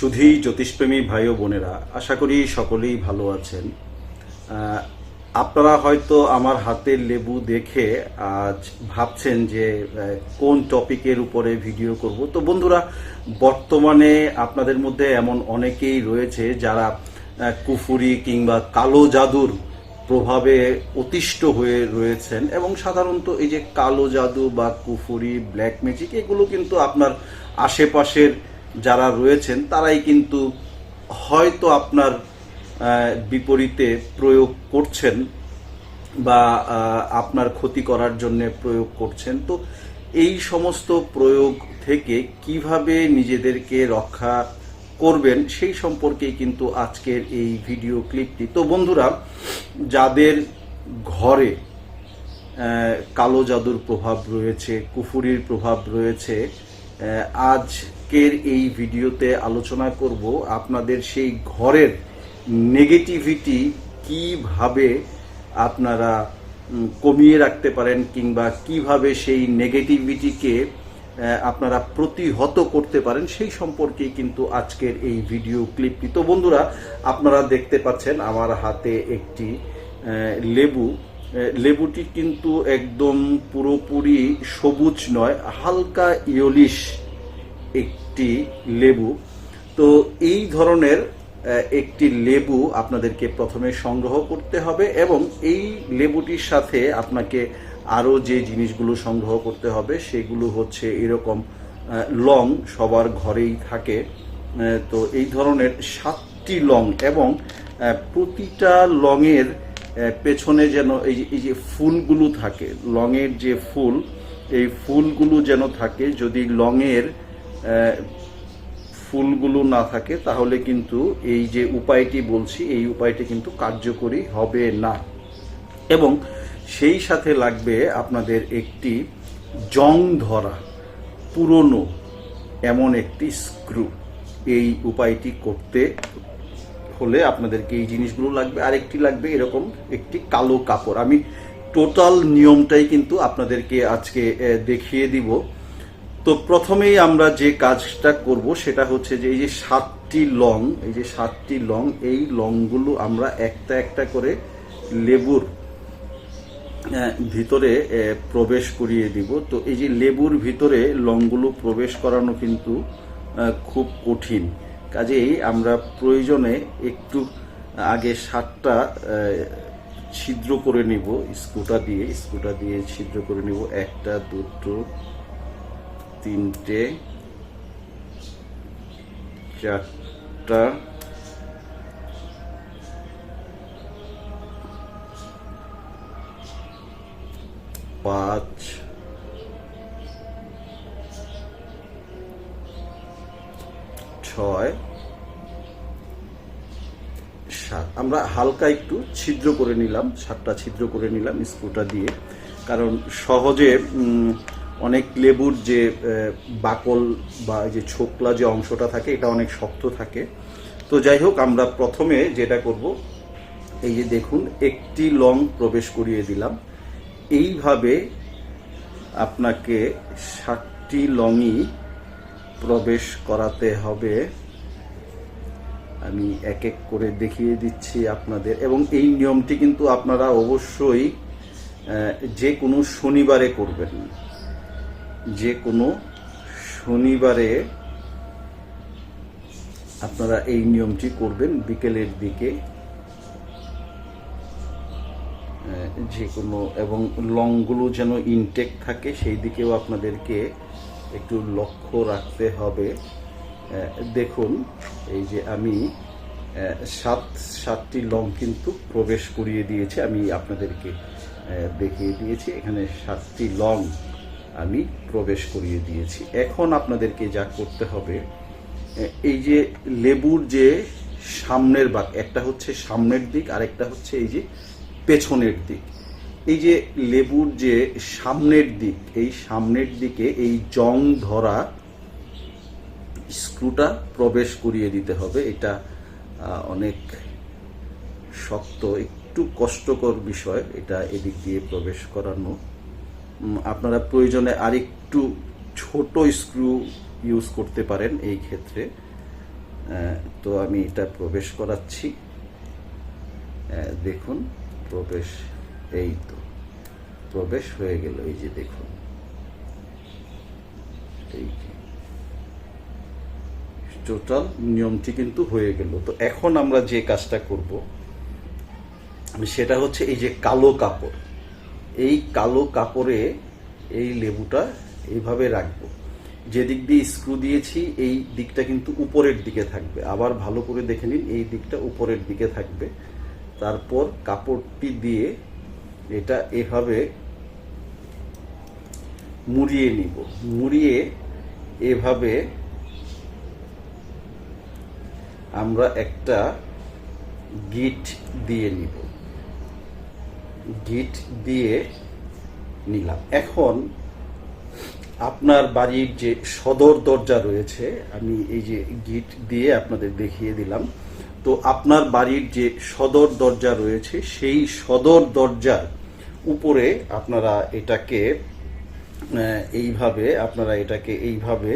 সুধী জ্যোতিষপ্রেমী ভাই ও বোনেরা, আশা করি সকলেই ভালো আছেন। আপনারা হয়তো আমার হাতের লেবু দেখে আজ ভাবছেন যে কোন টপিকের উপরে ভিডিও করব। তো বন্ধুরা, বর্তমানে আপনাদের মধ্যে এমন অনেকেই রয়েছে যারা কুফুরি কিংবা কালো জাদুর প্রভাবে অতিষ্ঠ হয়ে রয়েছেন এবং সাধারণত এই যে কালো জাদু বা কুফুরি, ব্ল্যাক ম্যাজিক, এগুলো কিন্তু আপনার আশেপাশের যারা রয়েছেন, তারাই কিন্তু হয়তো আপনার বিপরীতে প্রয়োগ করছেন বা আপনার ক্ষতি করার জন্য প্রয়োগ করছেন। তো এই সমস্ত প্রয়োগ থেকে কীভাবে নিজেদেরকে রক্ষা করবেন সেই সম্পর্কেই কিন্তু আজকের এই ভিডিও ক্লিপটি। তো বন্ধুরা, যাদের ঘরে কালো জাদুর প্রভাব রয়েছে, কুফুরির প্রভাব রয়েছে আজকের এই ভিডিওতে আলোচনা করব আপনাদের সেই ঘরের নেগেটিভিটি কীভাবে আপনারা কমিয়ে রাখতে পারেন কিংবা কীভাবে সেই নেগেটিভিটিকে আপনারা প্রতিহত করতে পারেন, সেই সম্পর্কেই কিন্তু আজকের এই ভিডিও ক্লিপটি তো বন্ধুরা, আপনারা দেখতে পাচ্ছেন আমার হাতে একটি লেবু। লেবুটি কিন্তু একদম পুরোপুরি সবুজ নয়, হালকা ইয়লিশ একটি লেবু। তো এই ধরনের একটি লেবু আপনাদেরকে প্রথমে সংগ্রহ করতে হবে এবং এই লেবুটির সাথে আপনাকে আরও যে জিনিসগুলো সংগ্রহ করতে হবে সেগুলো হচ্ছে এরকম লং সবার ঘরেই থাকে। তো এই ধরনের সাতটি লং এবং প্রতিটা লংয়ের পেছনে যেন এই যে এই যে ফুলগুলো থাকে লংয়ের যে ফুল এই ফুলগুলো যেন থাকে যদি আহ, ফুলগুলো না থাকে তাহলে কিন্তু এই যে উপায়টি বলছি এই উপায়টি কিন্তু কার্যকরী হবে না। এবং সেই সাথে লাগবে আপনাদের একটি জং ধরা পুরনো এমন একটি স্ক্রু। এই উপায়টি করতে হলে আপনাদেরকে এই জিনিসগুলো লাগবে। আরেকটি লাগবে এরকম একটি কালো কাপড়। আমি টোটাল নিয়মটাই কিন্তু আপনাদেরকে আজকে দেখিয়ে দিব। তো প্রথমেই আমরা যে কাজটা করব সেটা হচ্ছে যে এই যে সাতটি লং, এই যে সাতটি লং, এই লংগুলো আমরা একটা একটা করে লেবুর ভিতরে প্রবেশ করিয়ে দিব। তো এই যে লেবুর ভিতরে লংগুলো প্রবেশ করানো কিন্তু খুব কঠিন। কাজেই আমরা প্রয়োজনে একটু আগে সাতটা ছিদ্র করে নিব স্ক্রুটা দিয়ে স্ক্রুটা দিয়ে ছিদ্র করে নিব। একটা, দুটো, তিনটে, চারটা, পাঁচ ছয়, সাত, আমরা হালকা একটু ছিদ্র করে নিলাম, সাতটা ছিদ্র করে নিলাম স্ক্রুটা দিয়ে। কারণ সহজে অনেক লেবুর যে বাকল বা যে ছোকলা যে অংশটা থাকে, এটা অনেক শক্ত থাকে। তো যাই হোক, আমরা প্রথমে যেটা করব, এই যে দেখুন, একটি লং প্রবেশ করিয়ে দিলাম। এইভাবে আপনাকে ষাটটি লংই প্রবেশ করাতে হবে। আমি এক এক করে দেখিয়ে দিচ্ছি আপনাদের। এবং এই নিয়মটি কিন্তু আপনারা অবশ্যই যে কোনো শনিবারে করবেন। যে কোনো শনিবারে আপনারা এই নিয়মটি করবেন। বিকেলের দিকে যে কোনো, এবং লংগুলো যেন ইনটেক থাকে, সেই দিকেও আপনাদেরকে একটু লক্ষ্য রাখতে হবে। দেখুন, এই যে আমি সাত, সাতটি লং কিন্তু প্রবেশ করিয়ে দিয়েছি, আমি আপনাদেরকে দেখিয়ে দিয়েছি। এখানে সাতটি লং আমি প্রবেশ করিয়ে দিয়েছি। এখন আপনাদেরকে যা করতে হবে এই যে লেবুর যে সামনের বাক একটা হচ্ছে সামনের দিক আর একটা হচ্ছে এই যে পেছনের দিক। এই যে লেবুর যে সামনের দিক, এই সামনের দিকে এই জং ধরা স্ক্রুটা প্রবেশ করিয়ে দিতে হবে। এটা অনেক শক্ত, একটু কষ্টকর বিষয় এটা এদিক দিয়ে প্রবেশ করানো। আপনারা প্রয়োজনে আরেকটু ছোট স্ক্রু ইউজ করতে পারেন এই ক্ষেত্রে। তো আমি এটা প্রবেশ করাচ্ছি। দেখুন, প্রবেশ এই তো, প্রবেশ হয়ে গেল, এই যে দেখুন। এই টোটাল নিয়মটি কিন্তু হয়ে গেল। তো এখন আমরা যে কাজটা করব, সেটা হচ্ছে এই যে কালো কাপড়। এই কালো কাপড়ে এই লেবুটা এইভাবে রাখব। যে দিক দিয়ে স্ক্রু দিয়েছি, এই দিকটা কিন্তু উপরের দিকে থাকবে। আবার ভালো করে দেখে নিন, এই দিকটা উপরের দিকে থাকবে। তারপর কাপড়টি দিয়ে এটা এভাবে মুড়িয়ে নিব। মুড়িয়ে এভাবে আমরা একটা গিট দিয়ে নিব। গিট দিয়ে নিলাম। এখন আপনার বাড়ির যে সদর দরজা রয়েছে, আমি এই যে গিট দিয়ে আপনাদের দেখিয়ে দিলাম। তো আপনার বাড়ির যে সদর দরজা রয়েছে, সেই সদর দরজার উপরে আপনারা এটাকে এইভাবে আপনারা এটাকে এইভাবে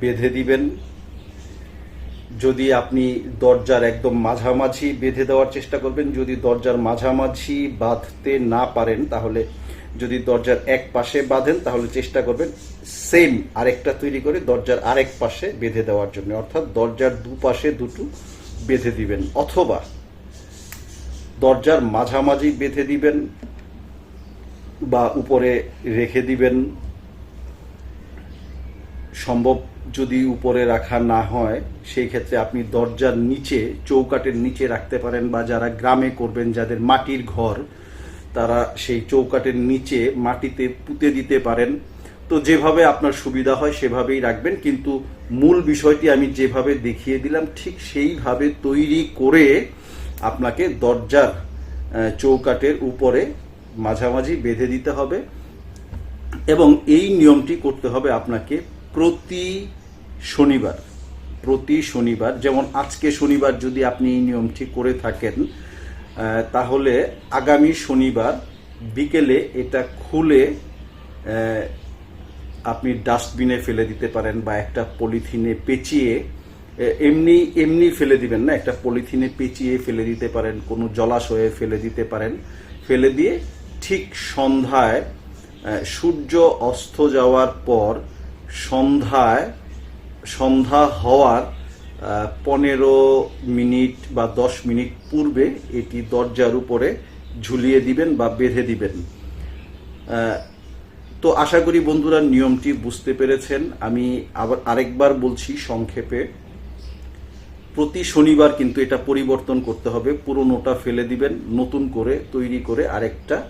বেঁধে দিবেন। যদি আপনি দরজার একদম মাঝামাঝি বেঁধে দেওয়ার চেষ্টা করবেন, যদি দরজার মাঝামাঝি বাঁধতে না পারেন, তাহলে যদি দরজার এক পাশে বাঁধেন, তাহলে চেষ্টা করবেন সেম আরেকটা তৈরি করে দরজার আরেক পাশে বেঁধে দেওয়ার জন্য। অর্থাৎ দরজার দুপাশে দুটো বেঁধে দিবেন। অথবা দরজার মাঝামাঝি বেঁধে দিবেন বা উপরে রেখে দিবেন। সম্ভব যদি উপরে রাখা না হয়, সেই ক্ষেত্রে আপনি দরজার নিচে, চৌকাটের নিচে রাখতে পারেন বা যারা গ্রামে করবেন, যাদের মাটির ঘর, তারা সেই চৌকাটের নিচে মাটিতে পুঁতে দিতে পারেন। তো যেভাবে আপনার সুবিধা হয়, সেভাবেই রাখবেন। কিন্তু মূল বিষয়টি আমি যেভাবে দেখিয়ে দিলাম, ঠিক সেইভাবে তৈরি করে আপনাকে দরজার চৌকাটের উপরে মাঝামাঝি বেঁধে দিতে হবে এবং এই নিয়মটি করতে হবে আপনাকে প্রতি শনিবার প্রতি শনিবার, যেমন আজকে শনিবার যদি আপনি এই নিয়মটি করে থাকেন তাহলে আগামী শনিবার বিকেলে এটা খুলে আপনি ডাস্টবিনে ফেলে দিতে পারেন বা একটা পলিথিনে পেঁচিয়ে এমনি এমনি ফেলে দিবেন না? একটা পলিথিনে পেঁচিয়ে ফেলে দিতে পারেন, কোনো জলাশয়ে ফেলে দিতে পারেন। ফেলে দিয়ে ঠিক সন্ধ্যায় সূর্য অস্ত যাওয়ার পর সন্ধ্যায়, সন্ধ্যা হওয়ার পনেরো মিনিট বা দশ মিনিট পূর্বে এটি দরজার উপরে ঝুলিয়ে দিবেন বা বেঁধে দিবেন। তো আশা করি বন্ধুরা নিয়মটি বুঝতে পেরেছেন। আমি আবার আরেকবার বলছি সংক্ষেপে। প্রতি শনিবার কিন্তু এটা পরিবর্তন করতে হবে। পুরোনোটা ফেলে দিবেন, নতুন করে তৈরি করে আরেকটা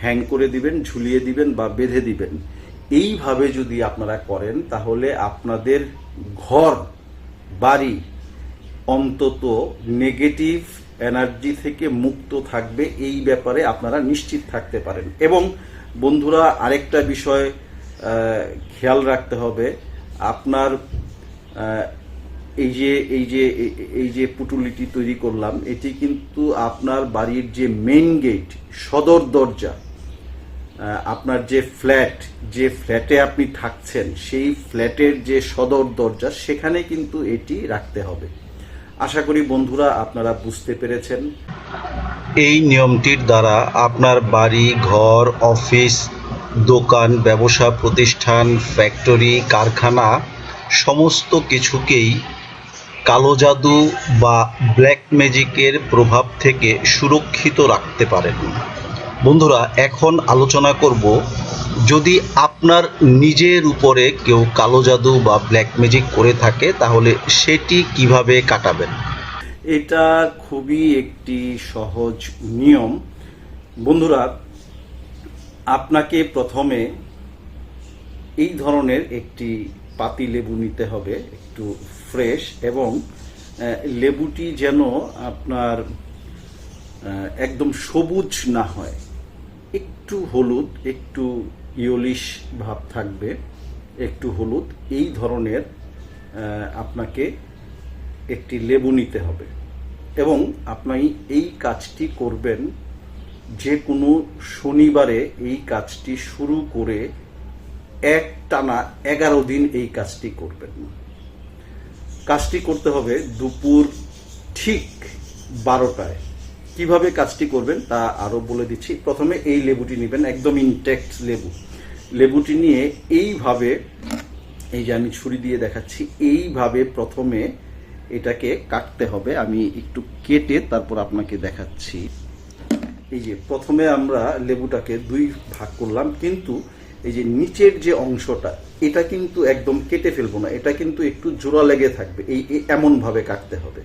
হ্যাং করে দিবেন, ঝুলিয়ে দিবেন বা বেঁধে দিবেন। এইভাবে যদি আপনারা করেন, তাহলে আপনাদের ঘর, বাড়ি অন্তত নেগেটিভ এনার্জি থেকে মুক্ত থাকবে। এই ব্যাপারে আপনারা নিশ্চিত থাকতে পারেন। এবং বন্ধুরা, আরেকটা বিষয় খেয়াল রাখতে হবে। আপনার এই যে এই যে, এই- যে পুটুলিটি তৈরি করলাম, এটি কিন্তু আপনার বাড়ির যে মেইন গেট সদর দরজা আপনার যে ফ্ল্যাট যে ফ্ল্যাটে আপনি থাকছেন, সেই ফ্ল্যাটের যে সদর দরজা, সেখানে কিন্তু এটি রাখতে হবে। আশা করি বন্ধুরা আপনারা বুঝতে পেরেছেন। এই নিয়মটির দ্বারা আপনার বাড়ি, ঘর, অফিস, দোকান, ব্যবসা, প্রতিষ্ঠান ফ্যাক্টরি কারখানা, সমস্ত কিছুকেই কালো জাদু বা ব্ল্যাক ম্যাজিকের প্রভাব থেকে সুরক্ষিত রাখতে পারেন বন্ধুরা, এখন আলোচনা করব, যদি আপনার নিজের উপরে কেউ কালো জাদু বা ব্ল্যাক ম্যাজিক করে থাকে, তাহলে সেটি কীভাবে কাটাবেন? এটা খুবই একটি সহজ নিয়ম। বন্ধুরা, আপনাকে প্রথমে এই ধরনের একটি পাতি লেবু নিতে হবে, একটু ফ্রেশ এবং লেবুটি যেন আপনার একদম সবুজ না হয়। একটু হলুদ, একটু ইয়লিশ ভাব থাকবে, একটু হলুদ। এই ধরনের আপনাকে একটি লেবু নিতে হবে। এবং আপনি এই কাজটি করবেন যে কোনো শনিবারে এই কাজটি শুরু করে এক টানা এগারো দিন এই কাজটি করবেন। কাজটি করতে হবে দুপুর ঠিক বারোটায়। কীভাবে কাজটি করবেন তা আরও বলে দিচ্ছি। প্রথমে এই লেবুটি নেবেন, একদম ইনটেক্ট লেবু। লেবুটি নিয়ে এইভাবে, এই যে আমি ছুরি দিয়ে দেখাচ্ছি, এইভাবে প্রথমে এটাকে কাটতে হবে। আমি একটু কেটে তারপর আপনাকে দেখাচ্ছি। এই যে প্রথমে আমরা লেবুটাকে দুই ভাগ করলাম, কিন্তু এই যে নিচের যে অংশটা, এটা কিন্তু একদম কেটে ফেলব না, এটা কিন্তু একটু জোড়া লেগে থাকবে, এই এমনভাবে কাটতে হবে।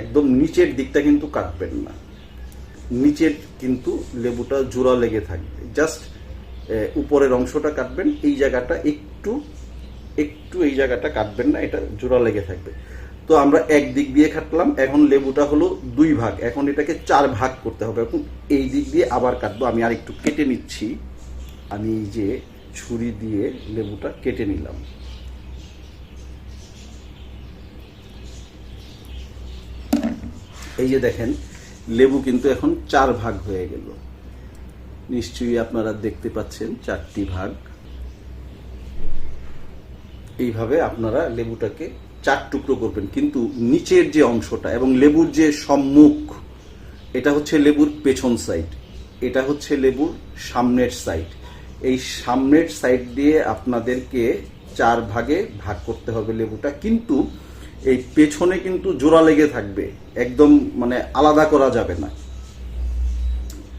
একদম নিচের দিকটা কিন্তু কাটবেন না। নিচের কিন্তু লেবুটা জোড়া লেগে থাকবে। জাস্ট উপরের অংশটা কাটবেন, এই জায়গাটা একটু একটু এই জায়গাটা কাটবেন না, এটা জোড়া লেগে থাকবে। তো আমরা এক দিক দিয়ে কাটলাম, এখন লেবুটা হলো দুই ভাগ, এখন এটাকে চার ভাগ করতে হবে। এখন এই দিক দিয়ে আবার কাটবো, আমি আর একটু কেটে নিচ্ছি। আমি এই যে ছুরি দিয়ে লেবুটা কেটে নিলাম। এই যে দেখেন, লেবু কিন্তু এখন চার ভাগ হয়ে গেল। নিশ্চয়ই আপনারা দেখতে পাচ্ছেন চারটি ভাগ। এইভাবে আপনারা লেবুটাকে চার টুকরো করবেন। কিন্তু নিচের যে অংশটা এবং লেবুর যে সম্মুখ, এটা হচ্ছে লেবুর পেছন সাইড এটা হচ্ছে লেবুর সামনের সাইড এই সামনের সাইড দিয়ে আপনাদেরকে চার ভাগে ভাগ করতে হবে লেবুটা। কিন্তু এই পেছনে কিন্তু জোড়া লেগে থাকবে। একদম মানে আলাদা করা যাবে না।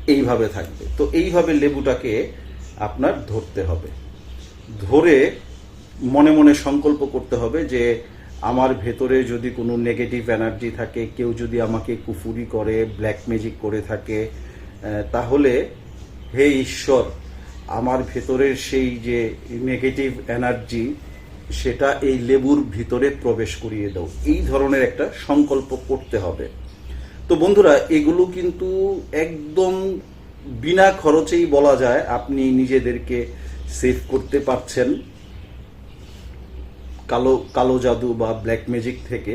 এইভাবে থাকবে। তো এইভাবে লেবুটাকে আপনার ধরতে হবে। ধরে মনে মনে সংকল্প করতে হবে যে আমার ভেতরে যদি কোনো নেগেটিভ এনার্জি থাকে, কেউ যদি আমাকে কুফুরি করে ব্ল্যাক ম্যাজিক করে থাকে তাহলে হে ঈশ্বর আমার ভেতরের সেই যে নেগেটিভ এনার্জি সেটা এই লেবুর ভিতরে প্রবেশ করিয়ে দাও। এই ধরনের একটা সংকল্প করতে হবে। তো বন্ধুরা, এগুলো কিন্তু একদম বিনা খরচেই বলা যায়, আপনি নিজেদেরকে সেভ করতে পারছেন। কালো কালো জাদু বা ব্ল্যাক ম্যাজিক থেকে।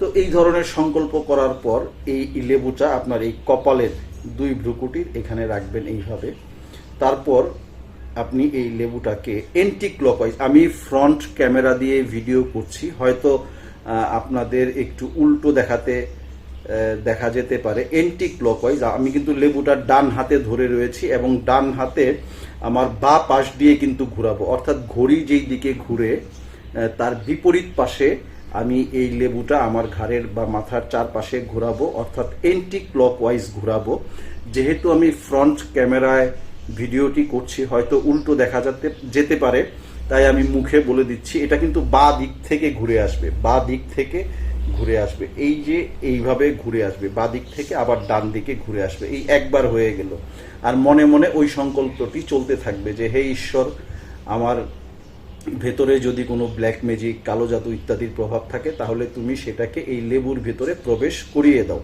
তো এই ধরনের সংকল্প করার পর এই লেবুটা আপনার এই কপালের দুই ভ্রুকুটির এখানে রাখবেন এইভাবে। তারপর আপনি এই লেবুটাকে এন্টি ক্লকওয়াইজ আমি ফ্রন্ট ক্যামেরা দিয়ে ভিডিও করছি, হয়তো আপনাদের একটু উল্টো দেখাতে দেখা যেতে পারে। এন্টি ক্লকওয়াইজ আমি কিন্তু লেবুটা ডান হাতে ধরে রয়েছি এবং ডান হাতে আমার বা পাশ দিয়ে কিন্তু ঘোরাবো। অর্থাৎ ঘড়ি যেই দিকে ঘুরে তার বিপরীত পাশে আমি এই লেবুটা আমার ঘাড়ের বা মাথার চারপাশে ঘোরাবো, অর্থাৎ এন্টি ক্লকওয়াইজ ঘোরাবো। যেহেতু আমি ফ্রন্ট ক্যামেরায় ভিডিওটি করছি, হয়তো উল্টো দেখা যেতে যেতে পারে, তাই আমি মুখে বলে দিচ্ছি, এটা কিন্তু বা দিক থেকে ঘুরে আসবে, বা দিক থেকে ঘুরে আসবে, এই যে এইভাবে ঘুরে আসবে, বা দিক থেকে আবার ডান দিকে ঘুরে আসবে, এই একবার হয়ে গেল। আর মনে মনে ওই সংকল্পটি চলতে থাকবে যে, হে ঈশ্বর, আমার ভেতরে যদি কোনো ব্ল্যাক ম্যাজিক, কালো জাদু ইত্যাদির প্রভাব থাকে, তাহলে তুমি সেটাকে এই লেবুর ভেতরে প্রবেশ করিয়ে দাও।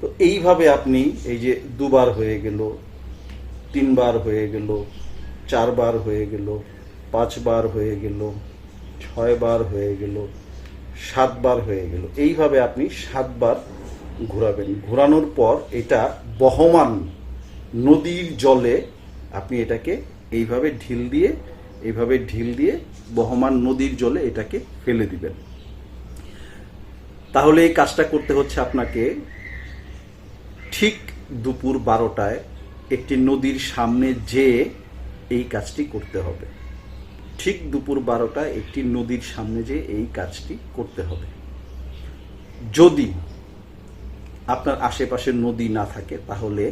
তো এইভাবে আপনি এই যে দুবার হয়ে গেল তিনবার হয়ে গেল, চারবার হয়ে গেল, পাঁচবার হয়ে গেল, ছয়বার হয়ে গেল, সাতবার হয়ে গেল। এইভাবে আপনি সাতবার ঘোরাবেন। ঘোরানোর পর এটা বহমান নদীর জলে আপনি এটাকে এইভাবে ঢিল দিয়ে, এইভাবে ঢিল দিয়ে বহমান নদীর জলে এটাকে ফেলে দিবেন। তাহলে এই কাজটা করতে হচ্ছে আপনাকে ঠিক দুপুর বারোটায় একটি নদীর সামনে যেয়ে এই কাজটি করতে হবে। ঠিক দুপুর বারোটা একটি নদীর সামনে যেয়ে এই কাজটি করতে হবে। যদি আপনার আশেপাশে নদী না থাকে, তাহলে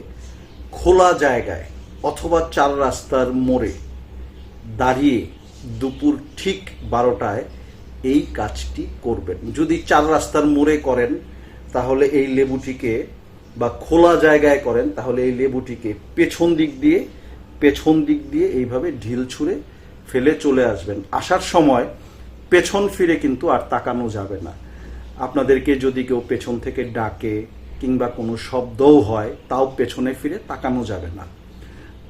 খোলা জায়গায় অথবা চার রাস্তার মোড়ে দাঁড়িয়ে দুপুর ঠিক বারোটায় এই কাজটি করবেন। যদি চার রাস্তার মোড়ে করেন, তাহলে এই লেবুটিকে বা খোলা জায়গায় করেন, তাহলে এই লেবুটিকে পেছন দিক দিয়ে, পেছন দিক দিয়ে এইভাবে ঢিল ছুঁড়ে ফেলে চলে আসবেন। আসার সময় পেছন ফিরে কিন্তু আর তাকানো যাবে না। আপনাদেরকে যদি কেউ পেছন থেকে ডাকে কিংবা কোনো শব্দও হয়, তাও পেছনে ফিরে তাকানো যাবে না।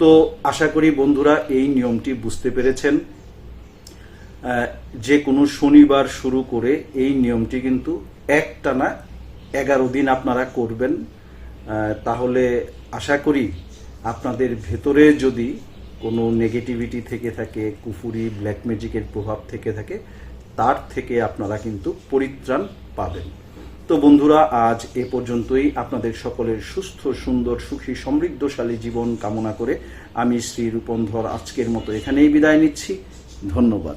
তো আশা করি বন্ধুরা এই নিয়মটি বুঝতে পেরেছেন। যে কোনো শনিবার শুরু করে এই নিয়মটি কিন্তু একটানা এগারো দিন আপনারা করবেন। তাহলে আশা করি আপনাদের ভেতরে যদি কোনো নেগেটিভিটি থেকে থাকে, কুফুরি ব্ল্যাক ম্যাজিকের প্রভাব থেকে থাকে, তার থেকে আপনারা কিন্তু পরিত্রাণ পাবেন। তো বন্ধুরা, আজ এ পর্যন্তই। আপনাদের সকলের সুস্থ, সুন্দর, সুখী, সমৃদ্ধশালী জীবন কামনা করে আমি শ্রী রূপন্ধর আজকের মতো এখানেই বিদায় নিচ্ছি। ধন্যবাদ।